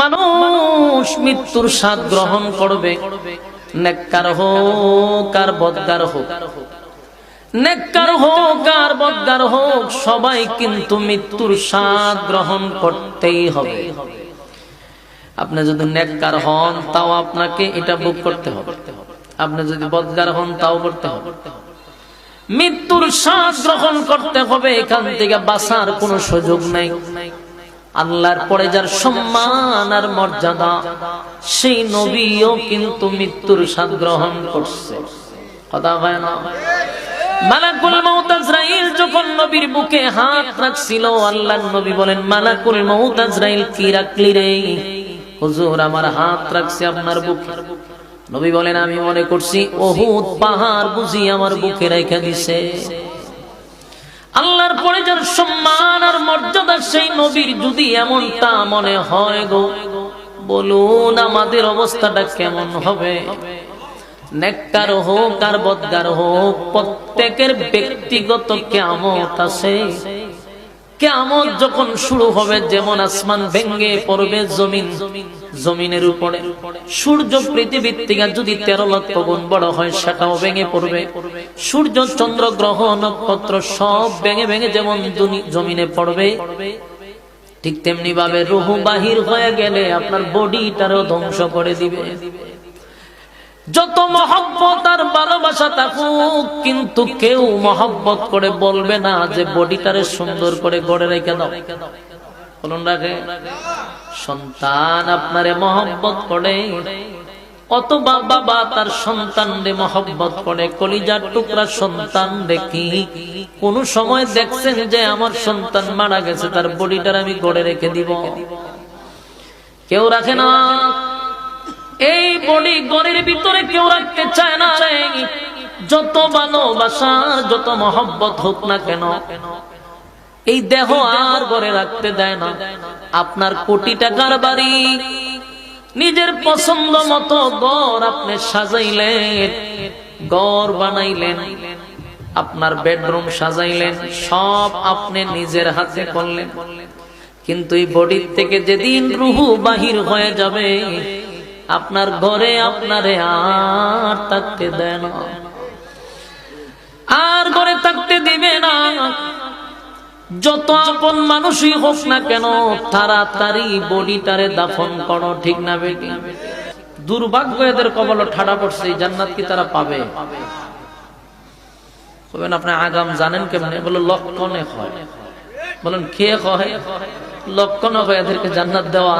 মানুষ মৃত্যুর স্বাদ গ্রহণ করবে। নেককার হোক আর হোক। নেককার হোক আর বদকার হোক, সবাই কিন্তু মৃত্যুর স্বাদ গ্রহণ করতেই হবে। আপনি যদি নেককার হন, তাও আপনাকে এটা বুক করতে হবে। আপনি যদি বদকার হন, তাও করতে হবে। মৃত্যুর শ্বাস গ্রহণ করতে হবে, এখান থেকে বাঁচার কোনো সুযোগ নাই। আল্লাহর পরে যার সম্মান আর মর্যাদা, সেই নবীও কিন্তু মৃত্যুর স্বাদ গ্রহণ করছে। কথা হয় না? নবী বলেন আমি মনে করছি ওহুদ পাহাড় বুঝি আমার বুকে রেখে দিছে। আল্লাহর পরে যার সম্মান আর সেই নবীর যদি এমনটা মনে হয় গো, বলুন আমাদের অবস্থাটা কেমন হবে? নেককার হোক আর বদগার হোক, প্রত্যেকের ব্যক্তিগত কেমত আছে। কেমন যখন শুরু হবে, যেমন আসমান ভেঙ্গে পড়বে জমিন, জমিনের উপরে। সূর্য পৃথিবীর যদি তেরো লক্ষ গুণ বড় হয়, সেটাও ভেঙে পড়বে। সূর্য, চন্দ্র, গ্রহ, নক্ষত্র সব ভেঙে ভেঙে যেমন জমিনে পড়বে ঠিক তেমনি ভাবে রুহু বাহির হয়ে গেলে আপনার বডিটারও ধ্বংস করে দিবে। যত মহব্বত আর ভালোবাসা থাকুক, কিন্তু কেউ মহব্বত করে বলবে না যে বডিটারে সুন্দর করে গড়ে রেখে দাও। বলুন রাখে, সন্তান আপনারে মহব্বত করে। অথবা বাবা তার সন্তান রে মহব্বত করে, কলিজার টুকরা সন্তান দেখি কোন সময় দেখছেন যে আমার সন্তান মারা গেছে, তার বডিটার আমি গড়ে রেখে দিব? কেউ রাখে না? এই বডি গড়ের ভিতরে কেউ রাখতে চায় না রে। যত ভালোবাসার যত মহব্বত হোক না কেন, এই দেহ আর গড়ে রাখতে দেয় না। আপনার কোটি টাকার বাড়ি নিজের পছন্দ মতো গড় আপনি সাজাইলেন, গড় বানাইলেন, আপনার বেডরুম সাজাইলেন, সব আপনি নিজের হাতে করলেন। কিন্তু এই বডির থেকে যেদিন রুহু বাহির হয়ে যাবে, আপনার ঘরে আপনারে আর থাকতে দেয় না। যত আপন মানুষই হোক না কেন, তাড়াতাড়ি বডিটারে দাফন করো, ঠিক না বেটি? দুর্ভাগ্য এদের কবল ঠাডা পড়ছে জান্নাত কি তারা পাবে? কবেন আপনি আগাম জানেন কেমনে? বলে লক্ষণে হয়। বলেন, কে কহে লক্ষণ হয় এদেরকে জান্নাত দেওয়া।